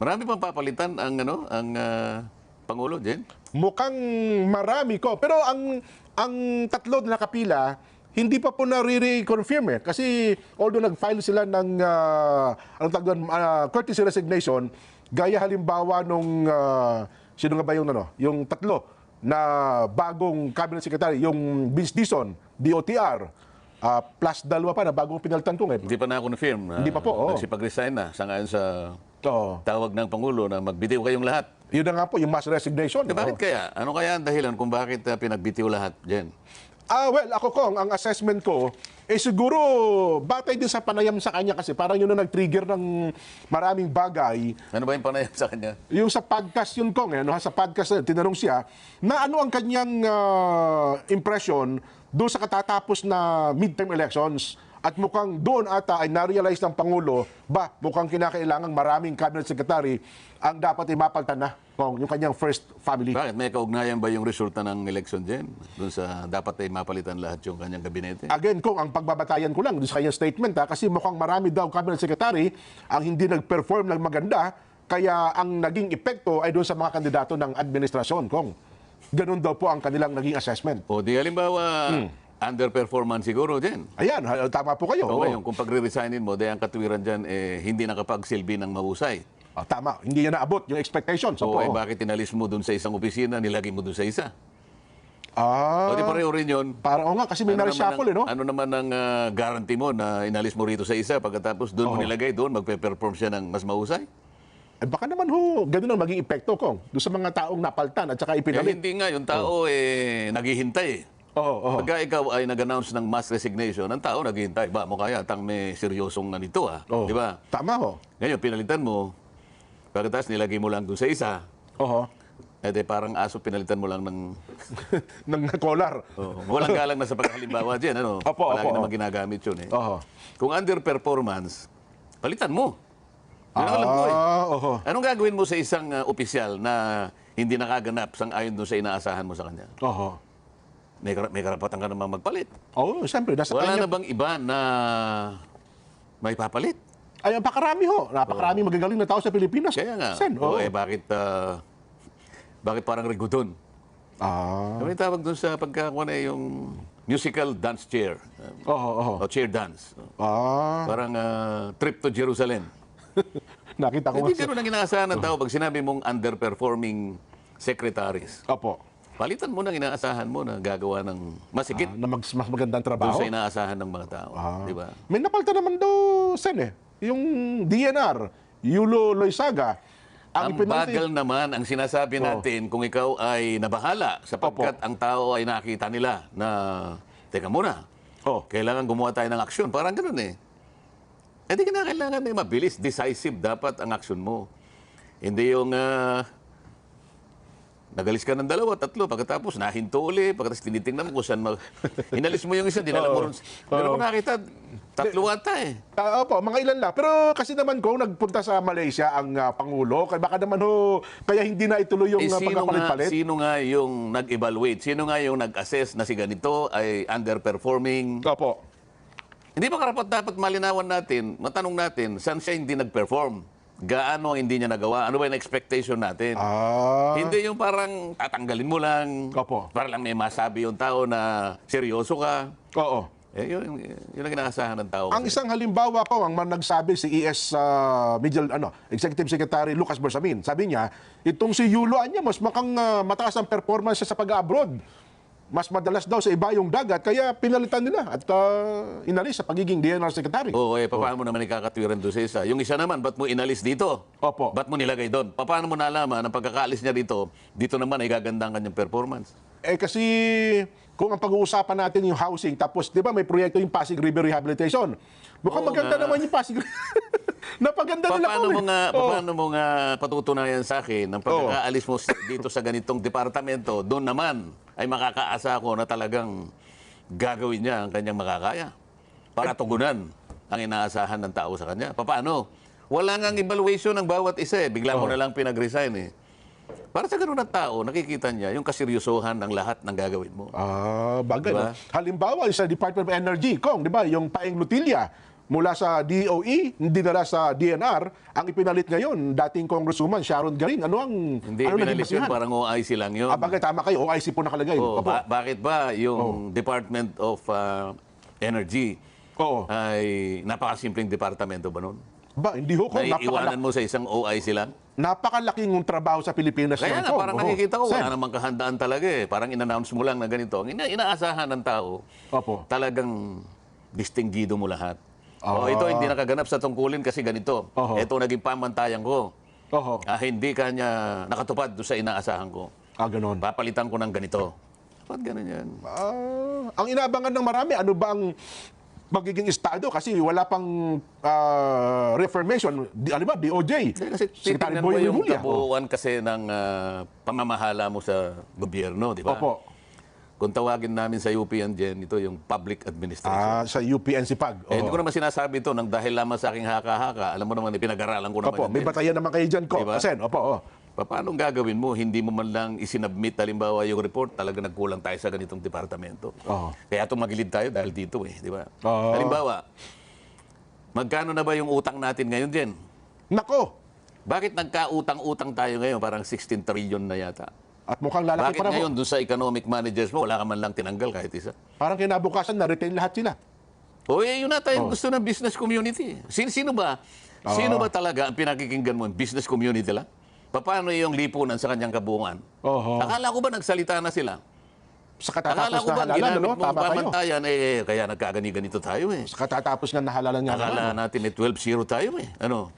Marami pang papalitan ang ano, ang ah, pangulo, Jen. Mukhang marami ko. Pero ang ang tatlo na nakapila, hindi pa po na-reconfirm eh. Kasi although nag-file sila ng uh, anong tawag ah, courtesy resignation, gaya halimbawa nung ah, sino nga ba yung ano, yung tatlo na bagong cabinet secretary, yung Vince Dison, DOTR, ah, plus dalawa pa na bagong pinalitan ko ngayon. Hindi pa na-confirm. na Hindi pa po, oo. Nagsipag-resign na sangayon sa Oo. tawag ng Pangulo na magbitiw kayong lahat. Yun na nga po, yung mass resignation. Eh, bakit kaya? Ano kaya ang dahilan kung bakit ah, pinagbitiw lahat, Jen? Ah, well, ako kong, ang assessment ko, eh siguro, batay din sa panayam sa kanya kasi parang yun na nag-trigger ng maraming bagay. Ano ba yung panayam sa kanya? Yung sa podcast yun kong, eh, no, sa podcast na yun, tinanong siya, na ano ang kanyang ah, impression doon sa katatapos na midterm elections. At mukhang doon ata ay na-realize ng Pangulo, ba, mukhang kinakailangang maraming cabinet secretary ang dapat ay mapaltan na kung yung kanyang first family. Bakit? May kaugnayan ba yung resulta ng election, Jen? Doon sa dapat ay mapalitan lahat yung kanyang gabinete? Again, kung ang pagbabatayan ko lang doon sa kanyang statement ha, kasi mukhang marami daw cabinet secretary ang hindi nag-perform ng maganda, kaya ang naging epekto ay doon sa mga kandidato ng administrasyon, kong. Ganun daw po ang kanilang naging assessment. O di halimbawa, underperformance siguro, Jen. Ayan, tama po kayo. Oo. ngayon, kung pagre-resignin mo, dahil ang katwiran dyan, eh, hindi nakapagsilbi ng mahusay. Ah, tama, hindi yan naabot yung expectations. O Opo. eh, bakit tinalis mo doon sa isang opisina, nilagay mo doon sa isa? Ah, o di pareho rin yun. para o nga, kasi may naman na-reshuffle ang, eh, no? ano naman ang ah, guarantee mo na inalis mo rito sa isa pagkatapos doon mo Oo. nilagay, doon magpe-perform siya ng mas mahusay? Eh, baka naman ho, ganun ang maging epekto, kong. Doon sa mga taong napaltan at saka Eh, ipinalit. hindi nga, yung tao eh, naghihintay eh. Oo, oo. Pagka ikaw ay nag-announce ng mass resignation, ang tao naghihintay. Ba, mo kaya tang may seryosong ganito ah. Oo. Di ba? Tama ho. Ngayon, pinalitan mo, pagkatapos nilagay mo lang doon sa isa, Oo. eh di parang aso pinalitan mo lang ng... Nang collar. Oh, walang galang na sa paghalimbawa dyan, ano? Opo, Palagi opo, naman ginagamit yun eh. Oo. Kung underperformance, palitan mo. Yun ang alam ko eh. Ah, oo. Anong gagawin mo sa isang uh, opisyal na hindi nakaganap sang ayon doon sa inaasahan mo sa kanya? Oo. May, may karapatan ka namang magpalit. Oo, siyempre, nasa Wala kanya na bang iba na may papalit? Ay, napakarami ho. Napakarami magagaling na tao sa Pilipinas. Kaya nga. Sen, oh, oo. eh, bakit, ah, bakit parang rigudon? Ah. May tawag doon sa pagkakuha na yung musical dance chair. Oo, oo. O chair dance. Ah. Parang ah, trip to Jerusalem. Nakita ko Hindi nga. ganun ang inaasahan ng tao pag sinabi mong underperforming secretaries. Opo. Palitan mo ng inaasahan mo na gagawa ng masikip Ah, na mag, mas magandang doon trabaho. sa inaasahan ng mga tao. Ah. Di ba? May napalta naman daw, Sen eh. Yung DNR, Yulo Loisaga. Ang ipinalti- bagal naman ang sinasabi natin kung ikaw ay nabahala sapagkat ang tao ay nakita nila na, teka muna, Oh. kailangan gumawa tayo ng aksyon. Parang ganun eh. Eh di kailangan eh, mabilis, decisive dapat ang aksyon mo. Hindi yung ah, nagalis ka ng dalawa, tatlo, pagkatapos nahinto uli, pagkatapos tinitingnan mo kung saan mag... Inalis mo yung isa, dinala mo rin. Pero kung nakita, tatlo ata eh. Ah, opo, mga ilan lang. Pero kasi naman kung nagpunta sa Malaysia ang ah, Pangulo, kaya baka naman ho, kaya hindi na ituloy yung Eh, uh, sino, nga, pagkapalit-palit. sino nga yung nag-evaluate? Sino nga yung nag-assess na si ganito ay underperforming? Opo. Hindi ba karapat dapat malinawan natin, matanong natin, saan siya hindi nag-perform? Gaano ang hindi niya nagawa? Ano ba yung expectation natin? Ah. Hindi yung parang tatanggalin mo lang. Opo. Para lang may masabi yung tao na seryoso ka. Oo. Eh, yun, yun ang inaasahan ng tao. Ang isang halimbawa po, ang man nagsabi si ES uh, Middle, ano, Executive Secretary Lucas Bersamin, sabi niya, itong si Yulo Anya, mas makang ah, mataas ang performance sa pag-abroad. Mas madalas daw sa iba yung dagat, kaya pinalitan nila at ah, inalis sa pagiging DNR Secretary. Oo, eh, paano mo naman ikakatwiran doon sa isa? Yung isa naman, ba't mo inalis dito? Opo. Ba't mo nilagay doon? Paano mo nalaman ang pagkakaalis niya dito, dito naman ay gaganda ang kanyang performance? Eh kasi kung ang pag-uusapan natin yung housing, tapos di ba may proyekto yung Pasig River Rehabilitation. Mukhang Oo maganda nga. naman yung Pasig Napaganda Pa- nila paano mo eh. nga, Oo. paano mo nga patutunayan sa akin ang pagkakaalis mo dito sa ganitong departamento, doon naman ay makakaasa ako na talagang gagawin niya ang kanyang makakaya para tugunan ang inaasahan ng tao sa kanya. Paano? Wala nga evaluation ng bawat isa eh. Bigla mo na lang pinag-resign eh. Para sa ganun ng tao, nakikita niya yung kaseryosohan ng lahat ng gagawin mo. Ah, bagay. Diba? no? Halimbawa, sa Department of Energy, Kong, di ba, yung Paeng Lutilla, mula sa DOE, dinala sa DNR, ang ipinalit ngayon, dating Congresswoman Sharon Garin. Ano ang Hindi, ano pinalit yun, parang OIC lang yun. Ah, bagay, tama kayo. OIC po nakalagay. Opo. ba- bakit ba Oh. yung Department of uh, Energy Oo. ay napakasimpleng departamento ba nun? Ba, hindi ho ko. Na iiwanan Napakala- mo sa isang OIC lang? napakalaking trabaho sa Pilipinas Kaya Kong. parang Oo. nakikita ko, wala namang kahandaan talaga eh. Parang in-announce mo lang na ganito. Ang ina- inaasahan ng tao, Opo. talagang distinggido mo lahat. Oh, ito hindi nakaganap sa tungkulin kasi ganito. Oho. Ito naging pamantayan ko. Oho. Ah, hindi kanya nakatupad doon sa inaasahan ko. Ah, ganun. Papalitan ko ng ganito. Ba't ganun yan? Ah, ang inaabangan ng marami, ano ba ang magiging estado? Kasi wala pang ah, reformation. Di, ano ba, DOJ. Kasi Secretary titignan mo Boy yung Remulla. kabuuan kasi ng ah, pamamahala mo sa gobyerno, di ba? Opo. Kung tawagin namin sa UP yan dyan, ito yung public administration. Ah, sa UPNC PAG. Eh, hindi ko naman sinasabi ito nang dahil lamang sa aking haka-haka. Alam mo naman, pinag-aralan ko naman Opo, yan may din. batayan naman kayo dyan, ko. Diba? Sen, opo, oh. Pa- Paano gagawin mo? Hindi mo man lang isinabmit, halimbawa, yung report, talaga nagkulang tayo sa ganitong departamento. Oo. Kaya tumagilid tayo dahil dito eh, di ba? Oo. Halimbawa, magkano na ba yung utang natin ngayon din? Nako! Bakit nagka-utang-utang tayo ngayon? Parang 16 trillion na yata. At mukhang lalaki Bakit pa ngayon doon sa economic managers mo, wala ka man lang tinanggal kahit isa? Parang kinabukasan, na-retain lahat sila. O eh, yun na Oh. tayo gusto ng business community. Sino, sino ba? Sino ba talaga ang pinakikinggan mo? Business community lang? Paano yung lipunan sa kanyang kabuuan? Oho. Akala ko ba nagsalita na sila? Sa Akala katatapos ko na ba halalan, ginamit ano? mo Tama kayo. pamantayan, eh, kaya nagkagani-ganito tayo eh. Sa katatapos nga nahalalan nga. Akala natin eh, 12-0 tayo eh. Ano?